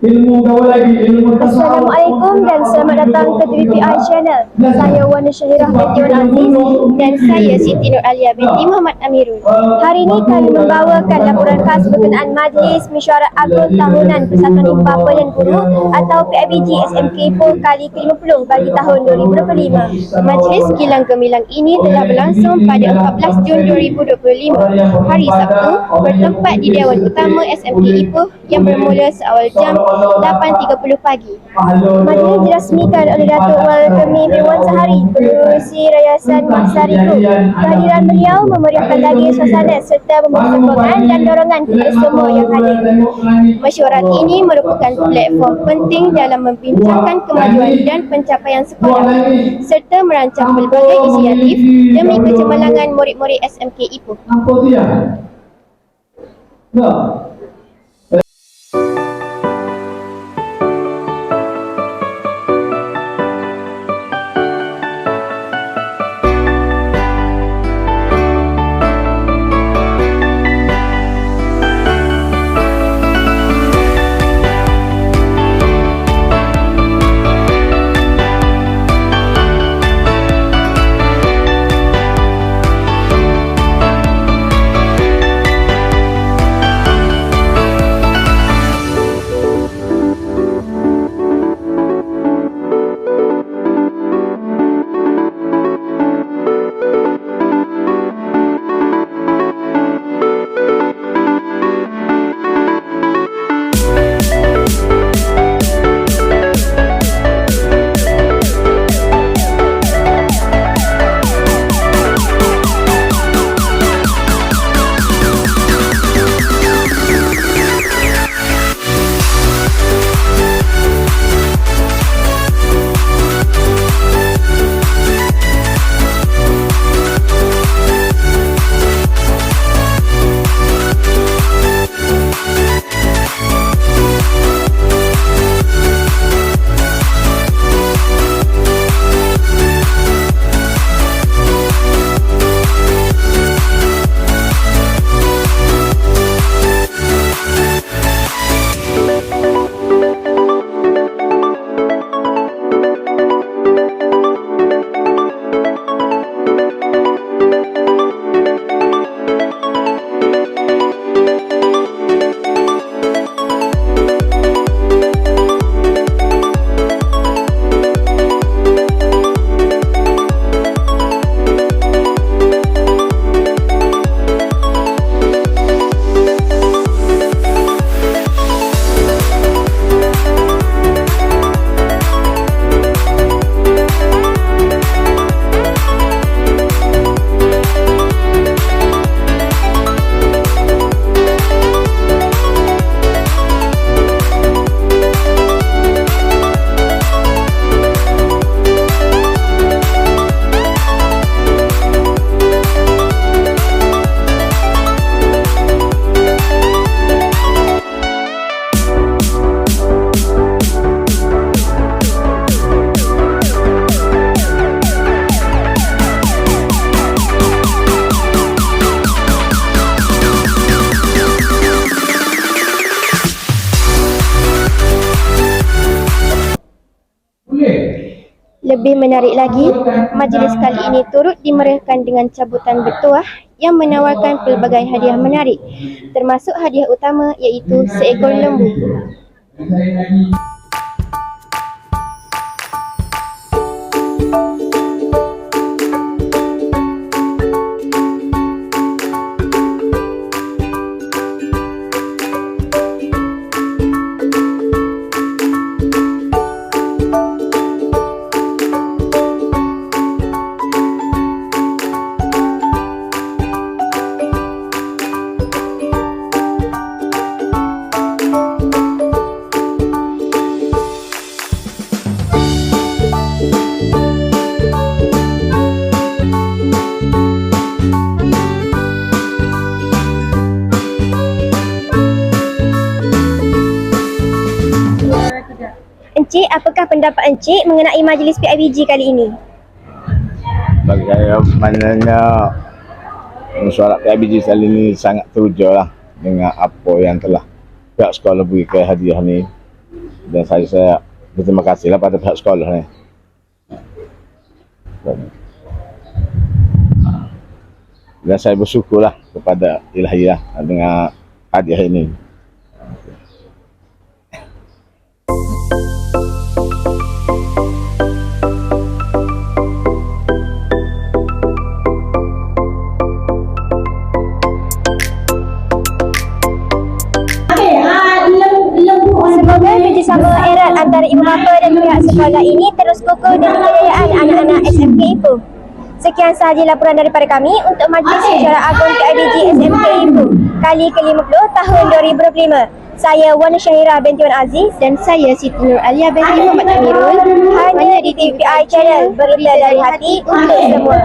ilmu lagi ilmu Assalamualaikum dan selamat datang ke DPI Channel. Saya Wana Syahirah binti Aziz dan saya Siti Nur Alia binti Muhammad Amirul. Hari ini kami membawakan laporan khas berkenaan Majlis Mesyuarat Agung Tahunan Persatuan Impapa dan Guru atau PIBG SMK Ipoh kali ke-50 bagi tahun 2025. Majlis Kilang Gemilang ini telah berlangsung pada 14 Jun 2025 hari Sabtu bertempat di Dewan Utama SMK Ipoh yang bermula seawal jam 8.30 pagi. Majlis dirasmikan oleh Datuk Wal Kemi Dewan Sahari Pengurusi Rayasan Maksari Group. Kehadiran beliau memeriahkan lagi suasana serta memberi sokongan dan dorongan kepada semua yang hadir. Mesyuarat ini merupakan platform penting dalam membincangkan kemajuan dan pencapaian sekolah serta merancang pelbagai inisiatif demi kecemerlangan murid-murid SMK Ipoh. nampak dia no Lebih menarik lagi, majlis kali ini turut dimeriahkan dengan cabutan bertuah yang menawarkan pelbagai hadiah menarik, termasuk hadiah utama iaitu seekor lembu. saya lagi Encik, apakah pendapat Encik mengenai majlis PIBG kali ini? bagi saya maknanya mesyuarat PIBG kali ini sangat teruja lah dengan apa yang telah pihak sekolah berikan hadiah ni Dan saya, saya berterima kasihlah pada pihak sekolah ni. Dan saya bersyukurlah kepada ilahi lah dengan hadiah ini. Kerjasama erat antara ibu bapa dan pihak sekolah ini terus kukuh demi kejayaan anak-anak SMK Ipoh. Sekian sahaja laporan daripada kami untuk Majlis Sejarah Agung KIBG SMK Ipoh kali ke-50 tahun 2025. Saya Wan Syahira binti Wan Aziz dan saya Siti Nur Alia binti Muhammad Amirul hanya di TVI Channel berita dari hati untuk semua.